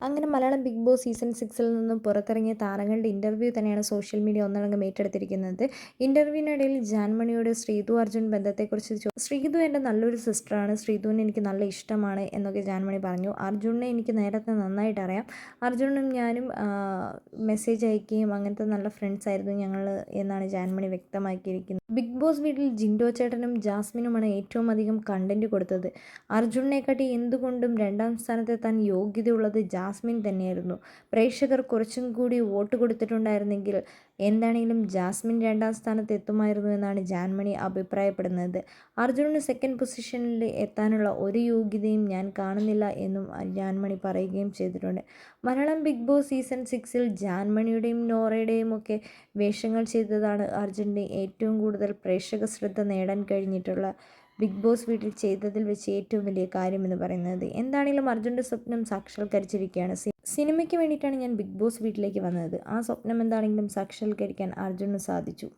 അങ്ങനെ Malayalam big boss season സിക്സിൽ നിന്നും പുറത്തിറങ്ങിയ താരങ്ങളുടെ ഇന്റർവ്യൂ തന്നെയാണ് സോഷ്യൽ മീഡിയ ഒന്നടങ്കം ഏറ്റെടുത്തിരിക്കുന്നത്. ഇന്റർവ്യൂവിനിടയിൽ ജാൻമണിയുടെ ശ്രീതു അർജുൻ ബന്ധത്തെക്കുറിച്ച് ശ്രീതു എന്റെ നല്ലൊരു സിസ്റ്ററാണ് ശ്രീതുവിനെ എനിക്ക് നല്ല ഇഷ്ടമാണ് എന്നൊക്കെ ജാൻമണി പറഞ്ഞു. അർജുനെ എനിക്ക് നേരത്തെ നന്നായിട്ട് അറിയാം. അർജുനും ഞാനും മെസ്സേജ് അയക്കുകയും അങ്ങനത്തെ നല്ല ഫ്രണ്ട്സ് ആയിരുന്നു ഞങ്ങൾ എന്നാണ് ജാൻമണി വ്യക്തമാക്കിയിരിക്കുന്നത്. ബിഗ് ബോസ് വീട്ടിൽ ജിൻഡോ ചേട്ടനും ജാസ്മിനുമാണ് ഏറ്റവും അധികം കണ്ടന്റ് കൊടുത്തത്. അർജുനെക്കാട്ടി എന്തുകൊണ്ടും രണ്ടാം സ്ഥാനത്തെത്താൻ യോഗ്യതയുള്ളത് ജാസ്മിൻ തന്നെയായിരുന്നു. പ്രേക്ഷകർ കുറച്ചും കൂടി വോട്ട് കൊടുത്തിട്ടുണ്ടായിരുന്നെങ്കിൽ എന്താണെങ്കിലും ജാസ്മിൻ രണ്ടാം സ്ഥാനത്ത് എത്തുമായിരുന്നു എന്നാണ് ജാൻമണി അഭിപ്രായപ്പെടുന്നത്. അർജുനന് സെക്കൻഡ് പൊസിഷനിൽ എത്താനുള്ള ഒരു യോഗ്യതയും ഞാൻ കാണുന്നില്ല എന്നും ജാൻമണി പറയുകയും ചെയ്തിട്ടുണ്ട്. മലയാളം ബിഗ് ബോസ് സീസൺ സിക്സിൽ ജാൻമണിയുടെയും നോറയുടെയും ഒക്കെ വേഷങ്ങൾ ചെയ്തതാണ് അർജുന്റെ ഏറ്റവും കൂടുതൽ പ്രേക്ഷക ശ്രദ്ധ നേടാൻ കഴിഞ്ഞിട്ടുള്ള ബിഗ് ബോസ് വീട്ടിൽ ചെയ്തതിൽ വെച്ച് ഏറ്റവും വലിയ കാര്യമെന്ന് പറയുന്നത് എന്താണെങ്കിലും അർജുന്റെ സ്വപ്നം സാക്ഷാത്കരിച്ചിരിക്കുകയാണ്. സിനിമയ്ക്ക് വേണ്ടിയിട്ടാണ് ഞാൻ ബിഗ് ബോസ് വീട്ടിലേക്ക് വന്നത്. ആ സ്വപ്നം എന്താണെങ്കിലും സാക്ഷാത്കരിക്കാൻ അർജുന് സാധിച്ചു.